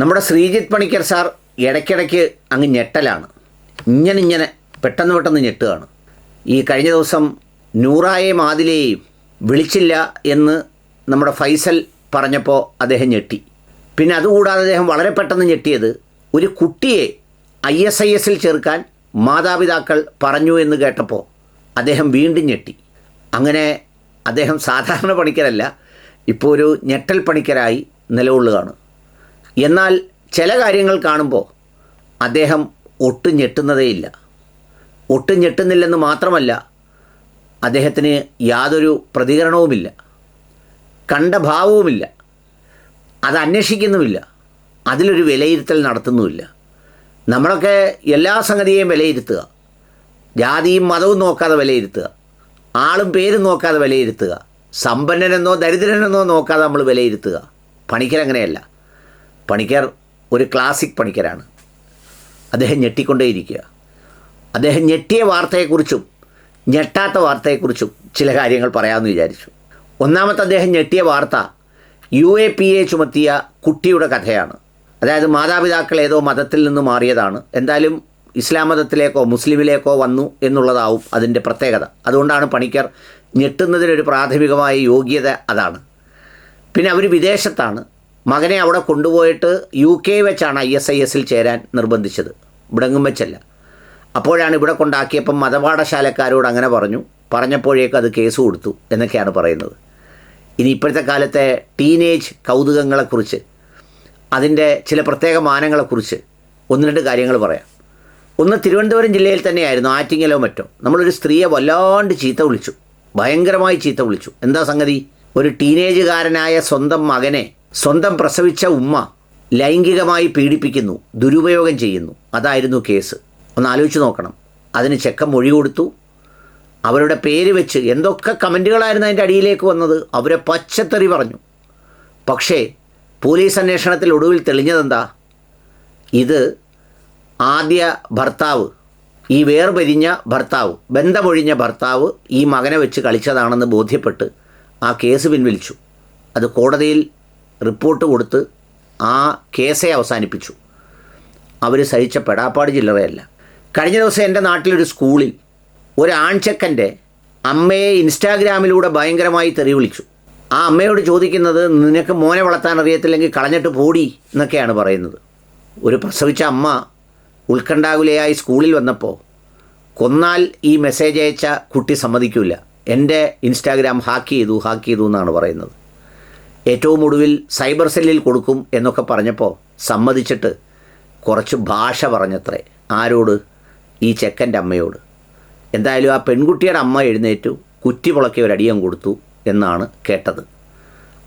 നമ്മുടെ ശ്രീജിത്ത് പണിക്കർ സാർ ഇടയ്ക്കിടയ്ക്ക് അങ്ങ് ഞെട്ടലാണ്. ഇങ്ങനെ ഇങ്ങനെ പെട്ടെന്ന് പെട്ടെന്ന് ഞെട്ടുകയാണ്. ഈ കഴിഞ്ഞ ദിവസം നൂറായെയും ആദിലെയും വിളിച്ചില്ല എന്ന് നമ്മുടെ ഫൈസൽ പറഞ്ഞപ്പോൾ അദ്ദേഹം ഞെട്ടി. പിന്നെ അതുകൂടാതെ അദ്ദേഹം വളരെ പെട്ടെന്ന് ഞെട്ടിയത് ഒരു കുട്ടിയെ ഐ എസ് ഐ എസിൽ ചേർക്കാൻ മാതാപിതാക്കൾ പറഞ്ഞു എന്ന് കേട്ടപ്പോൾ അദ്ദേഹം വീണ്ടും ഞെട്ടി. അങ്ങനെ അദ്ദേഹം സാധാരണ പണിക്കരല്ല ഇപ്പോൾ ഒരു ഞെട്ടൽ പണിക്കരായി നിലകൊള്ളുകയാണ്. എന്നാൽ ചില കാര്യങ്ങൾ കാണുമ്പോൾ അദ്ദേഹം ഒട്ടും ഞെട്ടുന്നതേയില്ല. ഒട്ടും ഞെട്ടുന്നില്ലെന്ന് മാത്രമല്ല അദ്ദേഹത്തിന് യാതൊരു പ്രതികരണവുമില്ല കണ്ട ഭാവവുമില്ല അത് അന്വേഷിക്കുന്നുമില്ല അതിലൊരു വിലയിരുത്തൽ നടത്തുന്നുമില്ല. നമ്മളൊക്കെ എല്ലാ സംഗതിയെയും വിലയിരുത്തുക. ജാതിയും മതവും നോക്കാതെ വിലയിരുത്തുക. ആളും പേരും നോക്കാതെ വിലയിരുത്തുക. സമ്പന്നനെന്നോ ദരിദ്രനെന്നോ നോക്കാതെ നമ്മൾ വിലയിരുത്തുക. പണിക്കർ അങ്ങനെയല്ല പണിക്കർ ഒരു ക്ലാസിക് പണിക്കരാണ്. അദ്ദേഹം ഞെട്ടിക്കൊണ്ടേയിരിക്കുക. അദ്ദേഹം ഞെട്ടിയ വാർത്തയെക്കുറിച്ചും ഞെട്ടാത്ത വാർത്തയെക്കുറിച്ചും ചില കാര്യങ്ങൾ പറയാമെന്ന് വിചാരിച്ചു. ഒന്നാമത്തെ അദ്ദേഹം ഞെട്ടിയ വാർത്ത യു എ പി എ ചുമത്തിയ കുട്ടിയുടെ കഥയാണ്. അതായത് മാതാപിതാക്കൾ ഏതോ മതത്തിൽ നിന്ന് മാറിയതാണ്. എന്തായാലും ഇസ്ലാം മതത്തിലേക്കോ മുസ്ലിമിലേക്കോ വന്നു എന്നുള്ളതാവും അതിന്റെ പ്രത്യേകത. അതുകൊണ്ടാണ് പണിക്കർ ഞെട്ടുന്നതിനൊരു പ്രാഥമികമായ യോഗ്യത അതാണ്. പിന്നെ അവർ വിദേശത്താണ്. മകനെ അവിടെ കൊണ്ടുപോയിട്ട് യു കെ വെച്ചാണ് ഐ എസ് ഐ എസിൽ ചേരാൻ നിർബന്ധിച്ചത്. ഇവിടെങ്ങും വെച്ചല്ല. അപ്പോഴാണ് ഇവിടെ കൊണ്ടാക്കിയപ്പം മതപാഠശാലക്കാരോട് അങ്ങനെ പറഞ്ഞു. പറഞ്ഞപ്പോഴേക്കും അത് കേസ് കൊടുത്തു എന്നൊക്കെയാണ് പറയുന്നത്. ഇനി ഇപ്പോഴത്തെ കാലത്തെ ടീനേജ് കൗതുകങ്ങളെക്കുറിച്ച് അതിന്റെ ചില പ്രത്യേക മാനങ്ങളെക്കുറിച്ച് ഒന്ന് രണ്ട് കാര്യങ്ങൾ പറയാം. ഒന്ന് തിരുവനന്തപുരം ജില്ലയിൽ തന്നെയായിരുന്നു ആറ്റിങ്ങലോ മറ്റോ. നമ്മളൊരു സ്ത്രീയെ വല്ലാണ്ട് ചീത്ത വിളിച്ചു. ഭയങ്കരമായി ചീത്ത വിളിച്ചു. എന്താ സംഗതി? ഒരു ടീനേജുകാരനായ സ്വന്തം മകനെ സ്വന്തം പ്രസവിച്ച ഉമ്മ ലൈംഗികമായി പീഡിപ്പിക്കുന്നു ദുരുപയോഗം ചെയ്യുന്നു. അതായിരുന്നു കേസ്. ഒന്ന് ആലോചിച്ച് നോക്കണം. അതിന് ചെക്കം മൊഴി കൊടുത്തു. അവരുടെ പേര് വെച്ച് എന്തൊക്കെ കമന്റുകളായിരുന്നു അതിന്റെ അടിയിലേക്ക് വന്നത് അവരെ പച്ചത്തെറി പറഞ്ഞു. പക്ഷേ പോലീസ് അന്വേഷണത്തിൽ ഒടുവിൽ തെളിഞ്ഞതെന്താ? ഇത് ആദ്യ ഭർത്താവ് ഈ വേർപിരിഞ്ഞ ഭർത്താവ് ബന്ധമൊഴിഞ്ഞ ഭർത്താവ് ഈ മകനെ വെച്ച് കളിച്ചതാണെന്ന് ബോധ്യപ്പെട്ട് ആ കേസ് പിൻവലിച്ചു. അത് കോടതിയിൽ റിപ്പോർട്ട് കൊടുത്ത് ആ കേസെ അവസാനിപ്പിച്ചു. അവർ സഹിച്ച പെടാപ്പാട് ചില്ലറയല്ല. കഴിഞ്ഞ ദിവസം എന്റെ നാട്ടിലൊരു സ്കൂളിൽ ഒരു ആൺചക്കന്റെ അമ്മയെ ഇൻസ്റ്റാഗ്രാമിലൂടെ ഭയങ്കരമായി തെറി വിളിച്ചു. ആ അമ്മയോട് ചോദിക്കുന്നത് നിനക്ക് മോനെ വളർത്താൻ അറിയത്തില്ലെങ്കിൽ കളഞ്ഞിട്ട് പോടി എന്നൊക്കെയാണ് പറയുന്നത്. ഒരു പ്രസവിച്ച അമ്മ ഉത്കണ്ഠാകുലയായി സ്കൂളിൽ വന്നപ്പോൾ കൊന്നാൽ ഈ മെസ്സേജ് അയച്ച കുട്ടി സമ്മതിക്കില്ല എന്റെ ഇൻസ്റ്റാഗ്രാം ഹാക്ക് ചെയ്തു ഹാക്ക് ചെയ്തു എന്നാണ് പറയുന്നത്. ഏറ്റവും ഒടുവിൽ സൈബർ സെല്ലിൽ കൊടുക്കും എന്നൊക്കെ പറഞ്ഞപ്പോൾ സമ്മതിച്ചിട്ട് കുറച്ച് ഭാഷ പറഞ്ഞത്രേ. ആരോട്? ഈ ചെക്കന്റെ അമ്മയോട്. എന്തായാലും ആ പെൺകുട്ടിയുടെ അമ്മ എഴുന്നേറ്റു കുറ്റി പുളക്കി ഒരു അടിയം കൊടുത്തു എന്നാണ് കേട്ടത്.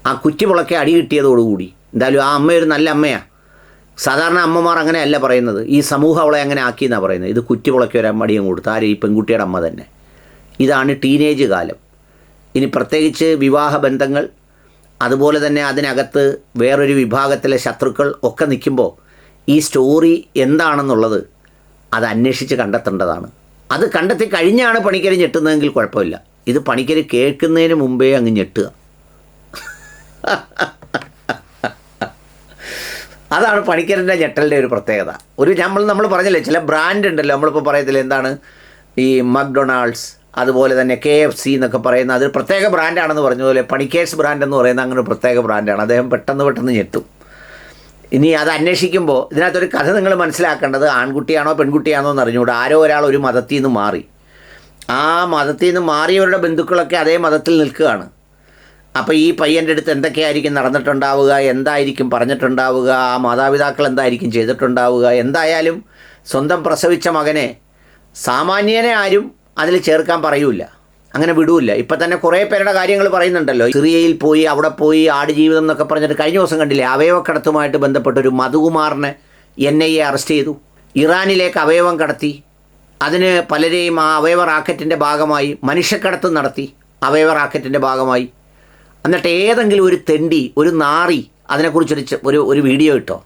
ആ കുറ്റി പുളക്കി അടി കിട്ടിയതോടുകൂടി എന്തായാലും ആ അമ്മ ഒരു നല്ല അമ്മയാണ് സാധാരണ അമ്മമാർ അങ്ങനെയല്ല പറയുന്നത്. ഈ സമൂഹം അവളെ അങ്ങനെ ആക്കിയെന്നാണ് പറയുന്നത്. ഇത് കുറ്റി പുളക്കി ഒരു അടിയം കൊടുത്തു ആര്? ഈ പെൺകുട്ടിയുടെ അമ്മ തന്നെ. ഇതാണ് ടീനേജ് കാലം. ഇനി പ്രത്യേകിച്ച് വിവാഹ ബന്ധങ്ങൾ അതുപോലെ തന്നെ അതിനകത്ത് വേറൊരു വിഭാഗത്തിലെ ശത്രുക്കൾ ഒക്കെ നിൽക്കുമ്പോൾ ഈ സ്റ്റോറി എന്താണെന്നുള്ളത് അത് അന്വേഷിച്ച് കണ്ടെത്തേണ്ടതാണ്. അത് കണ്ടെത്തി കഴിഞ്ഞാണ് പണിക്കര് ഞെട്ടുന്നതെങ്കിൽ കുഴപ്പമില്ല. ഇത് പണിക്കര് കേൾക്കുന്നതിന് മുമ്പേ അങ്ങ് ഞെട്ടുക. അതാണ് പണിക്കരന്റെ ഞെട്ടലിന്റെ ഒരു പ്രത്യേകത. ഒരു നമ്മൾ നമ്മൾ പറഞ്ഞില്ലേ ചില ബ്രാൻഡ് ഉണ്ടല്ലോ നമ്മളിപ്പോൾ പറയത്തില്ല എന്താണ് ഈ മക്ഡൊണാൾഡ്സ് അതുപോലെ തന്നെ കെ എഫ് സി എന്നൊക്കെ പറയുന്ന അതൊരു പ്രത്യേക ബ്രാൻഡാണെന്ന് പറഞ്ഞതുപോലെ പണിക്കേഴ്സ് ബ്രാൻഡ് എന്ന് പറയുന്ന അങ്ങനെ ഒരു പ്രത്യേക ബ്രാൻഡാണ് അദ്ദേഹം പെട്ടെന്ന് പെട്ടെന്ന് ഞെട്ടും. ഇനി അത് അന്വേഷിക്കുമ്പോൾ ഇതിനകത്തൊരു കഥ നിങ്ങൾ മനസ്സിലാക്കേണ്ടത് ആൺകുട്ടിയാണോ പെൺകുട്ടിയാണോ എന്ന് അറിഞ്ഞുകൂടാ ആരോ ഒരാൾ ഒരു മതത്തിൽ നിന്ന് മാറി. ആ മതത്തിൽ നിന്ന് മാറിയവരുടെ ബന്ധുക്കളൊക്കെ അതേ മതത്തിൽ നിൽക്കുകയാണ്. അപ്പോൾ ഈ പയ്യന്റെ അടുത്ത് എന്തൊക്കെയായിരിക്കും നടന്നിട്ടുണ്ടാവുക എന്തായിരിക്കും പറഞ്ഞിട്ടുണ്ടാവുക ആ മാതാപിതാക്കൾ എന്തായിരിക്കും ചെയ്തിട്ടുണ്ടാവുക എന്തായാലും സ്വന്തം പ്രസവിച്ച മകനെ സാമാന്യനെ ആരും അതിൽ ചേർക്കാൻ പറയൂല അങ്ങനെ വിടൂല ഇപ്പം തന്നെ കുറേ പേരുടെ കാര്യങ്ങൾ പറയുന്നുണ്ടല്ലോ. സിറിയയിൽ പോയി അവിടെ പോയി ആടുജീവിതം എന്നൊക്കെ പറഞ്ഞിട്ട് കഴിഞ്ഞ ദിവസം കണ്ടില്ലേ അവയവ അവയവക്കടത്തുമായിട്ട് ബന്ധപ്പെട്ട ഒരു മധുകുമാറിനെ എൻ ഐ എ അറസ്റ്റ് ചെയ്തു. ഇറാനിലേക്ക് അവയവം കടത്തി. അതിന് പലരെയും ആ അവയവ റാക്കറ്റിന്റെ ഭാഗമായി മനുഷ്യക്കടത്ത് നടത്തി. അവയവ റാക്കറ്റിന്റെ ഭാഗമായി. എന്നിട്ട് ഏതെങ്കിലും ഒരു തെണ്ടി ഒരു നാറി അതിനെക്കുറിച്ചൊരു ഒരു ഒരു വീഡിയോ ഇട്ടോ?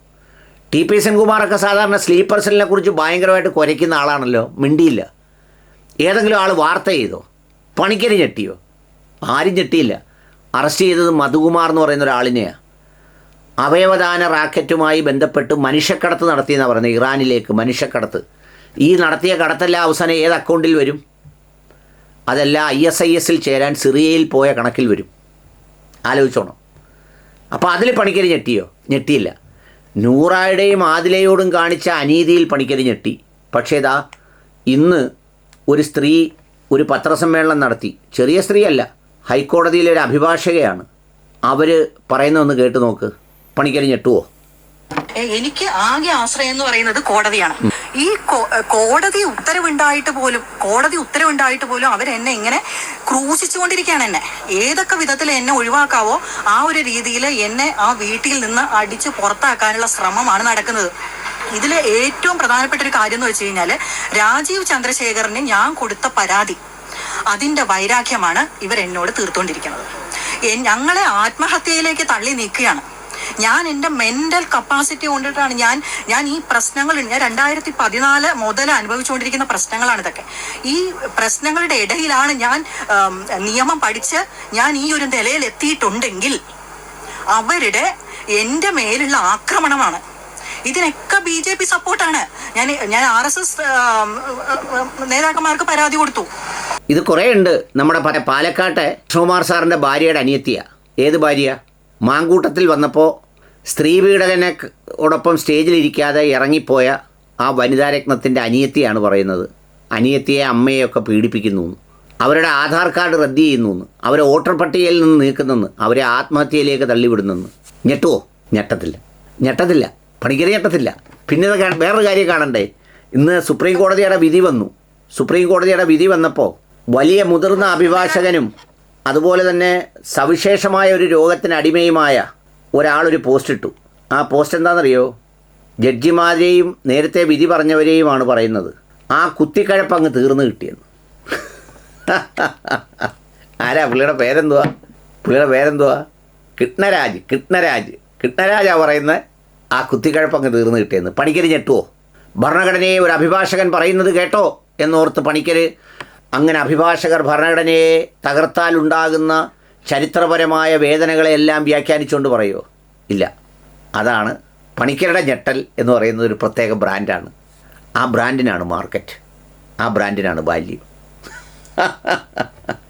ടി പി സെൻകുമാറൊക്കെ സാധാരണ സ്ലീപ്പർ സെല്ലിനെ കുറിച്ച് ഭയങ്കരമായിട്ട് കുരയ്ക്കുന്ന ആളാണല്ലോ. മിണ്ടിയില്ല. ഏതെങ്കിലും ആൾ വാർത്ത ചെയ്തോ? പണിക്കര് ഞെട്ടിയോ? ആരും ഞെട്ടിയില്ല. അറസ്റ്റ് ചെയ്തത് മധുകുമാർ എന്ന് പറയുന്ന ഒരാളിനെയാണ് അവയവദാന റാക്കറ്റുമായി ബന്ധപ്പെട്ട് മനുഷ്യക്കടത്ത് നടത്തിയെന്നാണ് പറയുന്നത് ഇറാനിലേക്ക് മനുഷ്യക്കടത്ത്. ഈ നടത്തിയ കടത്തെല്ലാം അവസാനം ഏത് അക്കൗണ്ടിൽ വരും? അതെല്ലാം ഐ എസ് ഐ എസിൽ ചേരാൻ സിറിയയിൽ പോയ കണക്കിൽ വരും. ആലോചിച്ചോണം. അപ്പോൾ അതിൽ പണിക്കരി ഞെട്ടിയോ? ഞെട്ടിയില്ല. നൂറായുടെയും ആദിലയോടും കാണിച്ച അനീതിയിൽ പണിക്കരി ഞെട്ടി. പക്ഷേ ഇതാ ഇന്ന് ഒരു സ്ത്രീ ഒരു പത്രസമ്മേളനം നടത്തി. ചെറിയ സ്ത്രീയല്ല ഹൈക്കോടതിയിലെ ഒരു അഭിഭാഷകയാണ്. അവർ പറയുന്നതൊന്ന് കേട്ട് നോക്ക്. പണിക്കരിഞ്ഞെട്ടുവോ എനിക്ക് ആകെ ആശ്രയം എന്ന് പറയുന്നത് കോടതിയാണ്. ഈ കോടതി ഉത്തരവുണ്ടായിട്ട് പോലും കോടതി ഉത്തരവുണ്ടായിട്ട് പോലും അവർ എന്നെ ഇങ്ങനെ ക്രൂശിച്ചുകൊണ്ടിരിക്കുകയാണ് എന്നെ. ഏതൊക്കെ വിധത്തിൽ എന്നെ ഒഴിവാക്കാവോ ആ ഒരു രീതിയിൽ എന്നെ ആ വീട്ടിൽ നിന്ന് അടിച്ച് പുറത്താക്കാനുള്ള ശ്രമമാണ് നടക്കുന്നത്. ഇതിലെ ഏറ്റവും പ്രധാനപ്പെട്ട ഒരു കാര്യം എന്ന് വെച്ച് കഴിഞ്ഞാൽ രാജീവ് ചന്ദ്രശേഖറിന് ഞാൻ കൊടുത്ത പരാതി അതിന്റെ വൈരാഗ്യമാണ് ഇവർ എന്നോട് തീർത്തുകൊണ്ടിരിക്കുന്നത് ഞങ്ങളെ ആത്മഹത്യയിലേക്ക് തള്ളി നീക്കുകയാണ്. ഞാൻ എന്റെ മെന്റൽ കപ്പാസിറ്റി കൊണ്ടിട്ടാണ് ഞാൻ ഞാൻ ഈ പ്രശ്നങ്ങൾ ഞാൻ രണ്ടായിരത്തി പതിനാല് മുതൽ അനുഭവിച്ചുകൊണ്ടിരിക്കുന്ന പ്രശ്നങ്ങളാണ് ഇതൊക്കെ. ഈ പ്രശ്നങ്ങളുടെ ഇടയിലാണ് ഞാൻ നിയമം പഠിച്ച് ഞാൻ ഈ ഒരു നിലയിൽ എത്തിയിട്ടുണ്ടെങ്കിൽ അവരുടെ എന്റെ മേലുള്ള ആക്രമണമാണ്. ഇതിനൊക്കെ ബി ജെ പി സപ്പോർട്ടാണ്. ഞാൻ ഞാൻ ആർ എസ് എസ് നേതാക്കന്മാർക്ക് പരാതി കൊടുത്തു. ഇത് കുറേ ഉണ്ട് നമ്മുടെ പാലക്കാട്ടെ കൃഷ്ണകുമാർ സാറിന്റെ ഭാര്യയുടെ അനിയത്തിയ. ഏത് ഭാര്യ മാങ്കൂട്ടത്തിൽ വന്നപ്പോൾ സ്ത്രീ പീഡകനെ ഓടൊപ്പം സ്റ്റേജിലിരിക്കാതെ ഇറങ്ങിപ്പോയ ആ വനിതാ വനിതാരത്നത്തിന്റെ അനിയത്തിയാണ് പറയുന്നത്. അനിയത്തിയെ അമ്മയെയൊക്കെ പീഡിപ്പിക്കുന്നു അവരുടെ ആധാർ കാർഡ് റദ്ദ് ചെയ്യുന്നു അവരെ വോട്ടർ പട്ടികയിൽ നിന്ന് നീക്കുന്നെന്ന്. അവരെ ആത്മഹത്യയിലേക്ക് തള്ളിവിടുന്നെന്ന്. ഞെട്ടുവോ? ഞെട്ടത്തില്ല. ഞെട്ടത്തില്ല. പണിക്കരി ഞെട്ടത്തില്ല. പിന്നെ വേറൊരു കാര്യം കാണണ്ടേ? ഇന്ന് സുപ്രീം കോടതിയുടെ വിധി വന്നു. സുപ്രീം കോടതിയുടെ വിധി വന്നപ്പോൾ വലിയ മുതിർന്ന അഭിഭാഷകനും അതുപോലെ തന്നെ സവിശേഷമായ ഒരു രോഗത്തിന് അടിമയുമായ ഒരാളൊരു പോസ്റ്റ് ഇട്ടു. ആ പോസ്റ്റ് എന്താണെന്നറിയോ? ജഡ്ജിമാരെയും നേരത്തെ വിധി പറഞ്ഞവരെയുമാണ് പറയുന്നത്. ആ കുത്തിക്കഴപ്പ് അങ്ങ് തീർന്നു കിട്ടിയെന്ന്. ആരാ പുള്ളിയുടെ പേരെന്തുവാ? പുള്ളിയുടെ പേരെന്തുവാ? കൃഷ്ണരാജ് കൃഷ്ണരാജ്. കൃഷ്ണരാജാ പറയുന്ന ആ കുത്തിക്കഴപ്പ് അങ്ങ് തീർന്നു കിട്ടിയെന്ന്. പണിക്കര് ഞെട്ടുവോ? ഭരണഘടനയെ ഒരു അഭിഭാഷകൻ പറയുന്നത് കേട്ടോ എന്നോർത്ത് പണിക്കര് അങ്ങനെ അഭിഭാഷകർ ഭരണഘടനയെ തകർത്താലുണ്ടാകുന്ന ചരിത്രപരമായ വേദനകളെല്ലാം വ്യാഖ്യാനിച്ചുകൊണ്ട് പറയുമോ ഇല്ല. അതാണ് പണിക്കരുടെ ഞെട്ടൽ എന്ന് പറയുന്നത് ഒരു പ്രത്യേക ബ്രാൻഡാണ്. ആ ബ്രാൻഡിനാണ് മാർക്കറ്റ്. ആ ബ്രാൻഡിനാണ് വാല്യൂ.